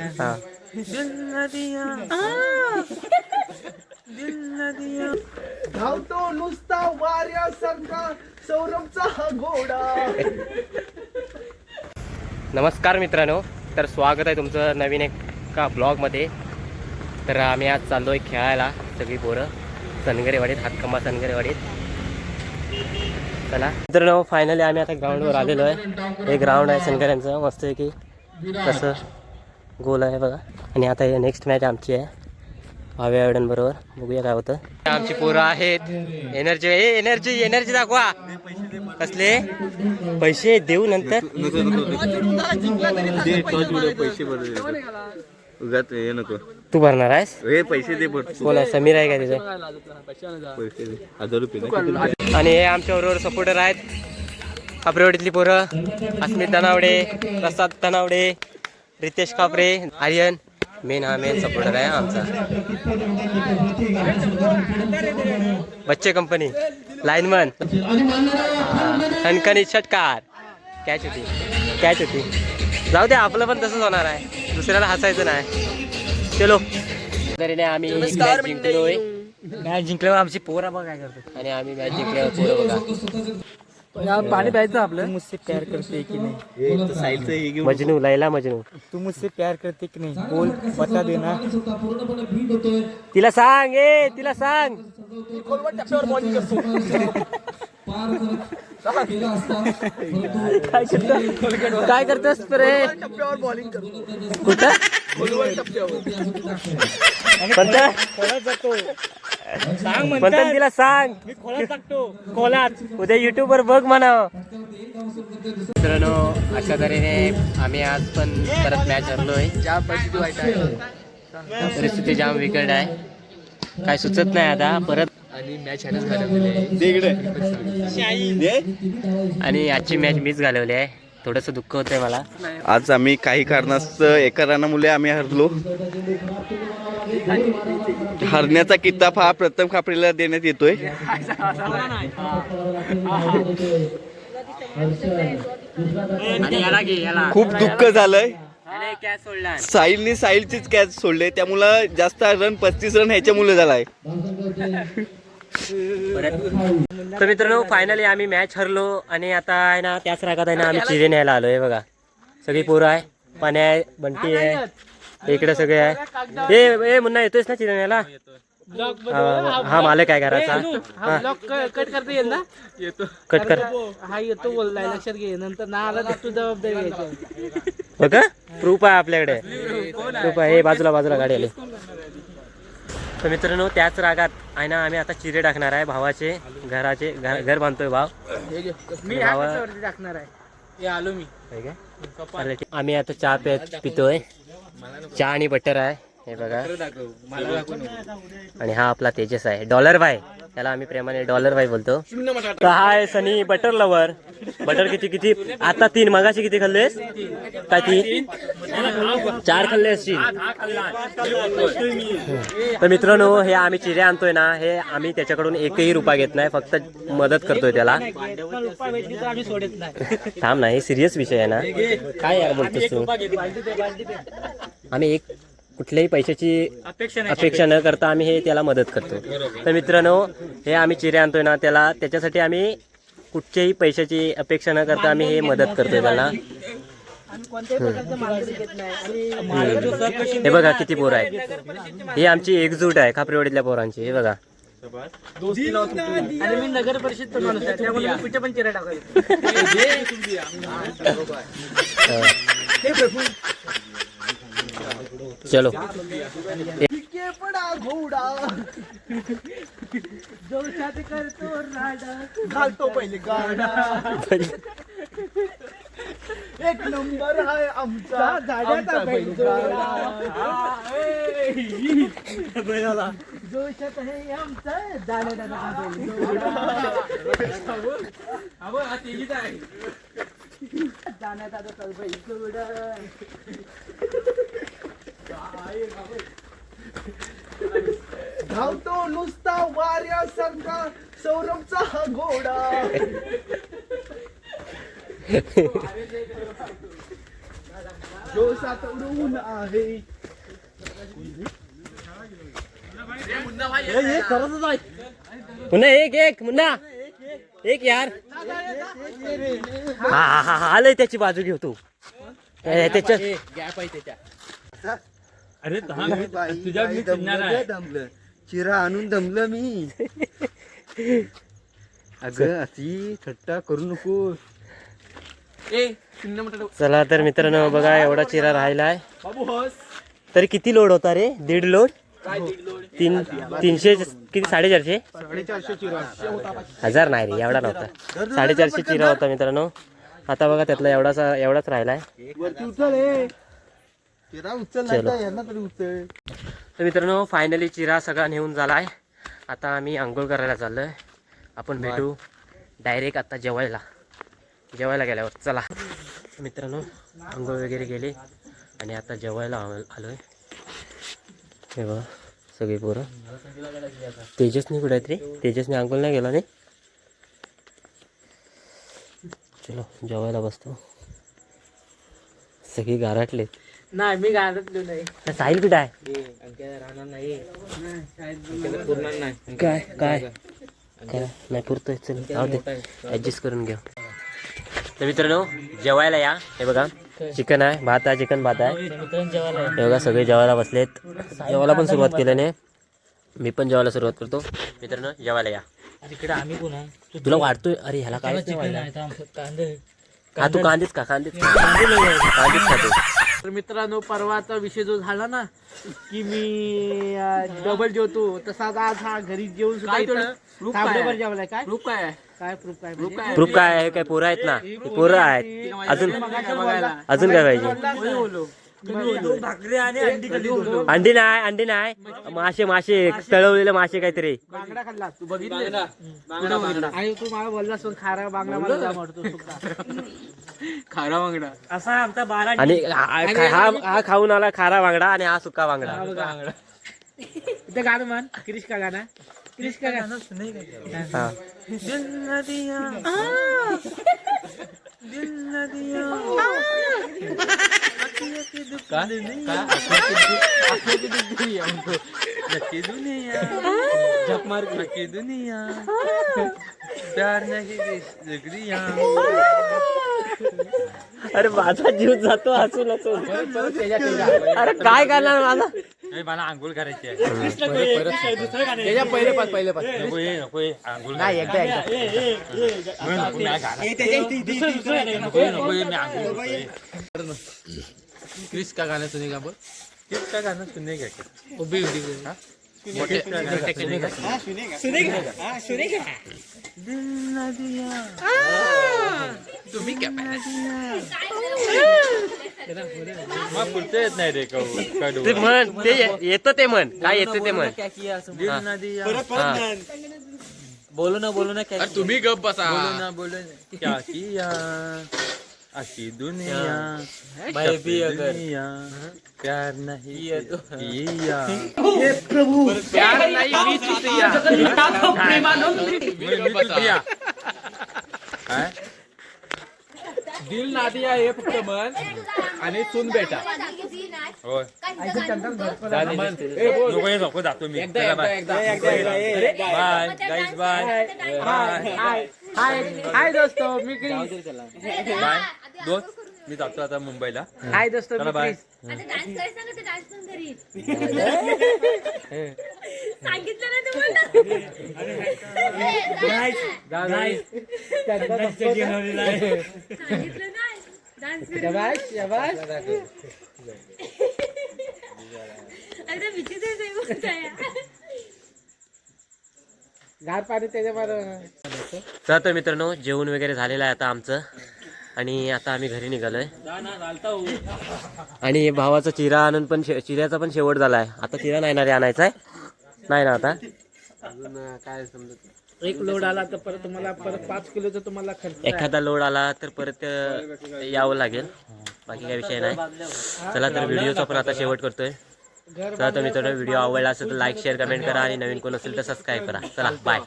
हा. धावतो नुसता वाऱ्यासारखा सौरभचा हा घोडा. नमस्कार मित्रांनो तर स्वागत आहे तुमचं नवीन एका ब्लॉगमध्ये. तर आम्ही आज चाललो आहे खेळायला सगळी पोरं. सनगरेवाडीत हातकंबा सनगरेवाडीत. चला. मित्रांनो फायनली आम्ही आता ग्राउंडवर आलेलो आहे. हे ग्राउंड आहे सनगऱ्यांचं मस्त आहे की. कसं? गोल आहे बघा. आणि आता हे नेक्स्ट मॅच आमची आहे. भाव्या बरोबर. बघूया काय होतं. आमची पोरं आहेत. एनर्जी ए एनर्जी एनर्जी दाखवा. कसले? पैसे देऊ नंतर. तू भरणार आहेस? हे पैसे दे कोण आहे? समीर आहे का रुपये आणि हे आमच्याबरोबर सपोर्टर आहेत. कापरेवाडीतली पोरं. अस्मित तनावडे प्रसाद तनावडे रितेश कापरे आर्यन. मेन हा मेन सपोर्टर आहे आमचा. बच्चे कंपनी लाईनमन खणखणीत षटकार कॅच होती. कॅच होती. जाऊ दे आपलं पण तसंच होणार आहे. दुसऱ्याला हसायचं नाही. चलो. तरी आम्ही मॅच जिंकलोय. मॅच जिंकल्यावर आमची पोरा बघ काय करतो आणि आम्ही मॅच जिंकल्यावर पोरं बघा. पाणी प्यायचं आपलं. तू मुझसे प्यार करते की नाही? हे मजनू लैला मजनू. तू मुझसे प्यार करते की नाही? बोल बता देना. तिला सांग ए तिला सांग. काय करतो काय करतोस रे? कुठं? कोणतं? सांग कोणतं तिला सांग. मी खोलात टाकतो खोलात. उद्या युट्यूब वर बघ म्हणा. मित्रांनो अशा तऱ्हेने आम्ही आज पण परत मॅच हरलोय. परिस्थिती जाम विकट आहे. काय सुचत नाही आता. परत आणि मॅच आणि आजची मॅच मीच घालवली आहे. थोडस दुःख होतंय मला. आज आम्ही काही कारणास्तव एका रानामुळे आम्ही हरलो. हरण्याचा किताब हा प्रथम खापरीला देण्यात येतोय. खूप दुःख झालंय. साहिलनी साहिलचीच कॅच सोडले त्यामुळं जास्त रन पस्तीस रन ह्याच्यामुळे झालाय. तर मित्रांनो फायनली आम्ही मॅच हरलो आणि आता आहे ना त्याच रागात आहे ना आम्ही चिरे न्यायला आलोय बघा. सगळी पोरं आहे पाण्या आहे बंटी आहे इकडे सगळे आहे. ए ए मुन्ना येतोयस ना चिरे न्यायला? हा हा मालक आहे घराचा. हा, कट करता येईल ना कट कर. हा येतो बोललाय लक्षात घे नंतर ना आला तर तू जबाबदारी घ्यायची. हो का? प्रूफ आहे आपल्याकडे. प्रूफ आहे. हे बाजूला बाजूला गाडी आली. तर मित्रांनो त्याच रागात आहे ना आम्ही आता चिरे टाकणार आहे भावाचे घराचे घर घर बांधतोय भाव. मी टाकणार आहे. आलो मी. आम्ही आता चहा पितोय. चहा आणि बटर आहे. हे बघा. आणि हा आपला तेजस आहे. डॉलर बाय त्याला आम्ही प्रेमाने डॉलर बाय बोलतो. तर हा आहे सनी बटर लवर बटर किती किती? आता तीन. मगाशी किती खाल्लेस काय तीन? चार खाल्ले असतील. तर मित्रांनो हे आम्ही चिरे आणतोय ना हे आम्ही त्याच्याकडून एकही रुपया घेत नाही. फक्त मदत करतोय त्याला. थांब ना हे सिरियस विषय आहे ना. काय यार बोलतोस तू? आम्ही एक कुठल्याही पैशाची अपेक्षा अपेक्षा न करता आम्ही हे त्याला मदत करतो. तर मित्रांनो हे आम्ही चिरे आणतोय ना त्याला. त्याच्यासाठी आम्ही कुठच्याही पैशाची अपेक्षा न करता आम्ही हे मदत करतोय त्याला. हे बघा किती पोरं आहेत. ही आमची एकजूट आहे खापरेवाडीतल्या पोरांची. हे बघा. आणि मी नगर परिषद माणूस आहे. त्यामुळे मी कुठे पण चिरा टाकायचे. चलो. घोडा. जोशात करतो राडा. घालतो पहिले गाडा. एक नंबर आहे आमचा. आमचा बैलगाडा. जोशात आहे आमचा दादा दादा दादा दादा चल बाई जोडा. धावतो नुसता वाऱ्यासारखा सौरभचा हा घोडा. जोशात उडवून आहे. मुन्ना एक एक मुन्ना. एक यार. हा हा हा हा, आलंय त्याची बाजू घेऊ तू. ए, त्याच्या अरे तुझ्या मी दमलं चिरा आणून दमलं मी. अगं अशी थट्टा करू नको. चला तर मित्रांनो बघा एवढा चिरा राहिलाय. तरी किती लोड होता रे? दीड लोड तीन तीनशे किती? साडेचारशे? हजार नाही रे एवढा नव्हता. साडेचारशे चिरा होता मित्रांनो. आता बघा त्यातला एवढासा एवढाच राहिलाय. वरती उचल ए. चिरा उचल नाही चलो. तर यांना तरी उचल. तर मित्रांनो फायनली चिरा सगळा नेऊन झालाय. आता आम्ही आंघोळ करायला चाललोय. आपण भेटू डायरेक्ट आता जेवायला. जेवायला गेल्यावर. चला. मित्रांनो आंघोळ वगैरे गेले आणि आता जेवायला आलो- आलोय. हे बघा सगळी पोरं. तेजसनी कुठे आहेत रे तेजसने आंघोळ नाही गेला नाही चलो जेवायला बसतो. सगळी गारटलेत नाही मी गाडतलो नाही तर साहिल कुठे आहे? राहणार नाही. काय? काय? काय? नाही पुरतोय. चल जाऊ दे. ऍडजस्ट करून घेऊ. तर मित्रांनो जेवायला या. हे बघा चिकन आहे भात आहे चिकन भात आहे. हे बघा सगळे जेवायला बसलेत. जेवायला पण सुरुवात केल्याने मी पण जेवायला सुरुवात करतो. मित्रांनो जेवायला या. तिकडे आम्ही कोण आहे? तुला वाटतोय अरे ह्याला काय कांदे. हा तू कांदेच का कांदेच खा. कांदेच खातो तर मित्रांनो परवाचा विषय जो झाला ना की मी डबल जेवतो. तसाच आज हा घरी जेवून सुद्धा इथं डबल जेवलाय काय? प्रूफ काय काय प्रूफ काय म्हणजे? प्रूफ काय आहे? काय पोरं आहेत ना? हे पोरं आहेत. अजून अजून काय पाहिजे? भाकरी आणि अंडी नाही अंडी नाही. मासे मासे तळवलेले मासे काहीतरी. बांगडा खाल्ला. तू बघितलं आणि तू मला बोललास पण खारा बांगडा मला जाम आवडतो सुका. खारा बांगडा. असा आमचा बारा आणि हा खाऊन आला खारा बांगडा आणि हा सुका बांगडा. इथे गाणं मान क्रिश का गाणं? क्रिश का गाणं? हा अरे माझा जीव जातो हसून हसून अरे काय करणार माझा मला आंघोळ करायची आहे त्याच्या पहिले पाच पहिले पाच नको ये नको ये आंघोळ नाही एकदा एकदा नको. नको मी आंघोळ क्रिश का गाणं सुनेगा बोल? किस का गाणं सुने क्या क्या? उभी उभी हा? किस का? गाणं सुनेगा क्या? तुम्ही क्या मग पुढचं येत नाही रे कहू कडू. ते म्हण ते येतं ते म्हण. काय येतं ते म्हण? दिल नदिया हा. बोलो ना बोलो ना क्या तुम्ही गप बसा. बोलो ना बोलो ना. क्या किया? आखी दुनिया मैं भी अगर- प्यार नहीं किया प्यार नाही मी चुतिया मैं भी चुतिया. काय? दिल ना दिया हे फक्त मन आणि सुन बेटा होय. नको ये जातो मी bye guys bye hi hi दोस्तो मी बाय दोस्त मी जातो आता मुंबईला. हाय दोस्तो चला मी बाय. आता डान्स करायचं सांगा ते डान्स पण करीन सांगितलं ना तुम्हाला सांगितलं नाही डान्स करीन शाबाश शाबाश अरे विचित्र आहे बोलताय. गार पाणी त्याच्यावर चला तर मित्रांनो जेवण वगैरे झालेलं आहे आता आमचं. आणि आता आम्ही घरी निघालोय. आणि भावाचा चिरा आणून पण शे- चिऱ्याचा पण शेवट झालाय. आता चिरा नाही ना रे आणायचा आहे. नाही ना आता? काय समजत एक लोड आला तर परत तुम्हाला परत पाच किलोचा तुम्हाला खर्च. एखादा लोड आला तर परत यावं लागेल. बाकी काही विषय नाही. चला तर व्हिडिओचा पण आता शेवट करतोय. चला तर मित्रांनो व्हिडिओ आवडला असेल तर लाईक शेअर कमेंट करा आणि नवीन कोण असेल तर सबस्क्राईब करा. चला बाय